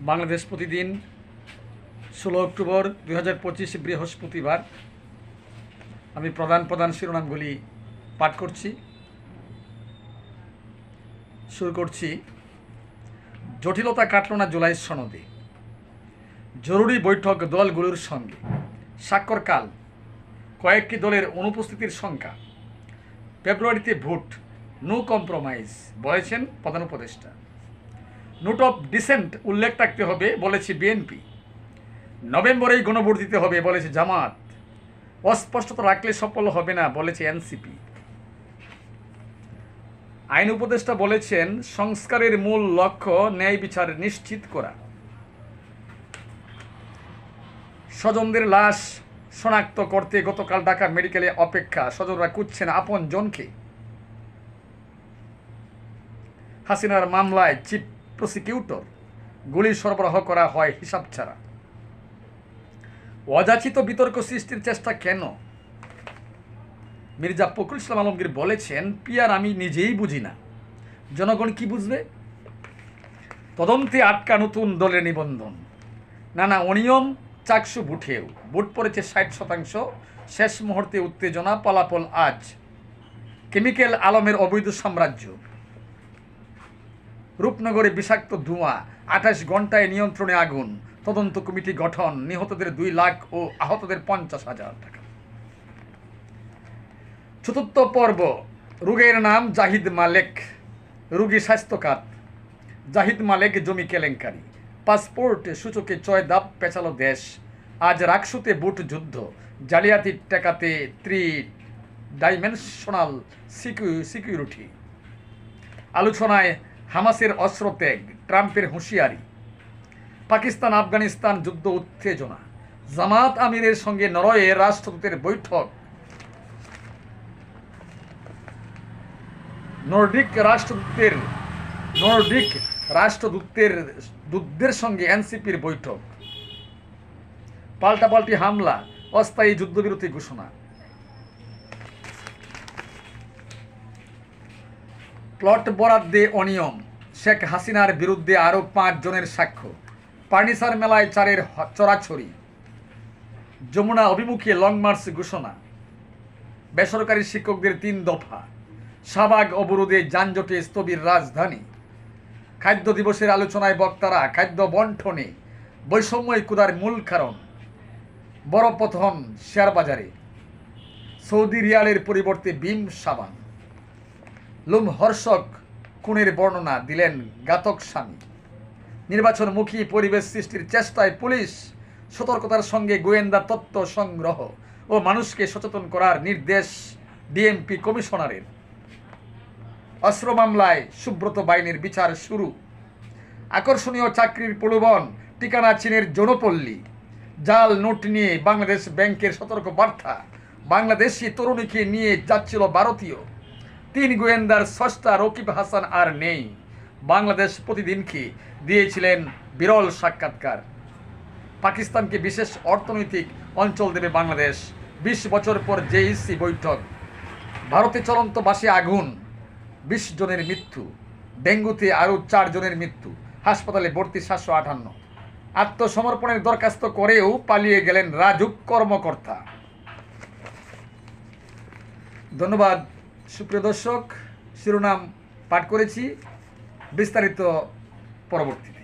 বাংলাদেশ প্রতিদিন ষোলো অক্টোবর দুই হাজার পঁচিশ বৃহস্পতিবার আমি প্রধান প্রধান শিরোনামগুলি পাঠ করছি। শুরু করছি। জটিলতা কাটল না জুলাই সনদে। জরুরি বৈঠক দলগুলোর সঙ্গে। স্বাক্ষরকাল কয়েকটি দলের অনুপস্থিতির সংখ্যা। ফেব্রুয়ারিতে ভোট। নো কম্প্রোমাইজ বলেছেন প্রধান উপদেষ্টা। নোট অফ ডিসেন্ট উল্লেখ থাকতে হবে, বলেছে বিএনপি। নভেম্বরেই গণভোট দিতে হবে, বলেছে জামাত। অস্পষ্টতা রাখলে সফল হবে না, বলেছে এনসিপি। আইন উপদেষ্টা বলেছেন, সংস্কারের মূল লক্ষ্য ন্যায় বিচার নিশ্চিত করা। স্বজনদের লাশ শনাক্ত করতে গতকাল ঢাকা মেডিকেলে অপেক্ষা। স্বজনরা খুঁজছেন আপন জনকে হাসিনার মামলায় চিফ প্রসিকিউটর গুলি সরবরাহ করা হয় হিসাব ছাড়া। অযাচিত বিতর্ক সৃষ্টির চেষ্টা কেন? মির্জা ফখরুল ইসলাম আলমগীর বলেছেন, পিয়ার আমি নিজেই বুঝি না। জনগণ কি বুঝবে? তদন্তে আটকা নতুন দলের নিবন্ধন। নানা অনিয়ম, চাকসু বুঠেও। বুট পড়েছে ষাট শতাংশ। শেষ মুহূর্তে উত্তেজনা, ফলাফল আজ। কেমিক্যাল আলমের অবৈধ সাম্রাজ্য। রূপনগরে বিষাক্ত ধোঁয়া, আঠাশ ঘন্টায় নিয়ন্ত্রণে আগুন, তদন্ত কমিটি গঠন, নিহতদের দুই লাখ ও আহতদের পঞ্চাশ হাজার টাকা। চতুর্থ পর্ব, রোগের নাম জাহিদ মালেক, রুগী স্বাস্থ্যকাত জাহিদ মালেক জমি কেলেঙ্কারি। পাসপোর্ট, সূচকে ছয় দাপ পেঁচালো দেশ। আজ রাকসুতে বুট যুদ্ধ। জালিয়াতি টেকাতে ত্রি ডাইমেনশনাল সিকিউরিটি। আলোচনায় হামাসের অস্ত্র ত্যাগ, ট্রাম্পের হুঁশিয়ারি। পাকিস্তান, আফগানিস্তান যুদ্ধ উত্তেজনা। জামাত আমিরের সঙ্গে নরওয়ে রাষ্ট্রদূতের বৈঠক। নর্ডিক রাষ্ট্রদূতের নর্ডিক রাষ্ট্রদূতের দূতদের সঙ্গে এনসিপির বৈঠক। পাল্টাপাল্টি হামলা, অস্থায়ী যুদ্ধবিরতি ঘোষণা। প্লট বরাদ্দে অনিয়ম। শেখ হাসিনার বিরুদ্ধে আরও পাঁচ জনের সাক্ষ্য। পার্নিসার মেলায় চারের চড়াছড়ি। যমুনা অভিমুখে লং মার্চ ঘোষণা। বেসরকারি শিক্ষকদের তিন দফা। শাহবাগ অবরোধে যানজটে স্থবির রাজধানী। খাদ্য দিবসের আলোচনায় বক্তারা খাদ্য বন্টনে বৈষম্যই কুদার মূল কারণ। বড় পথন শেয়ার বাজারে। সৌদি রিয়ালের পরিবর্তে বিম সাবান। লুম হর্ষক খুনের বর্ণনা দিলেন ঘাতক স্বামী। নির্বাচনমুখী পরিবেশ সৃষ্টির চেষ্টায় পুলিশ সতর্কতার সঙ্গে গোয়েন্দা তত্ত্ব সংগ্রহ ও মানুষকে সচেতন করার নির্দেশ ডিএমপি কমিশনারের। অস্ত্র মামলায় সুব্রত বাহিনীর বিচার শুরু। আকর্ষণীয় চাকরির প্রলোভন ঠিকানা চীনের জনপল্লী। জাল নোট নিয়ে বাংলাদেশ ব্যাংকের সতর্ক বার্তা বাংলাদেশি তরুণীকে নিয়ে যাচ্ছিল ভারতীয় তিন গোয়েন্দার সস্তা রকিব হাসান আর নেই। বাংলাদেশ প্রতিদিনকে দিয়েছিলেন বিরল সাক্ষাৎকার? পাকিস্তানকে বিশেষ অর্থনৈতিক অঞ্চল দেবে বাংলাদেশ। বিশ বছর পর জেইসি বৈঠক। ভারতে চলন্ত বাসে আগুন। বিশ জনের মৃত্যু। ডেঙ্গুতে আরও চার জনের মৃত্যু। হাসপাতালে ভর্তি সাতশো আটান্ন। আত্মসমর্পণের দরখাস্ত করেও পালিয়ে গেলেন রাজুক কর্মকর্তা। ধন্যবাদ। সুপ্রিয় দর্শক শিরোনাম পাঠ করেছি বিস্তারিত পরবর্তীতে।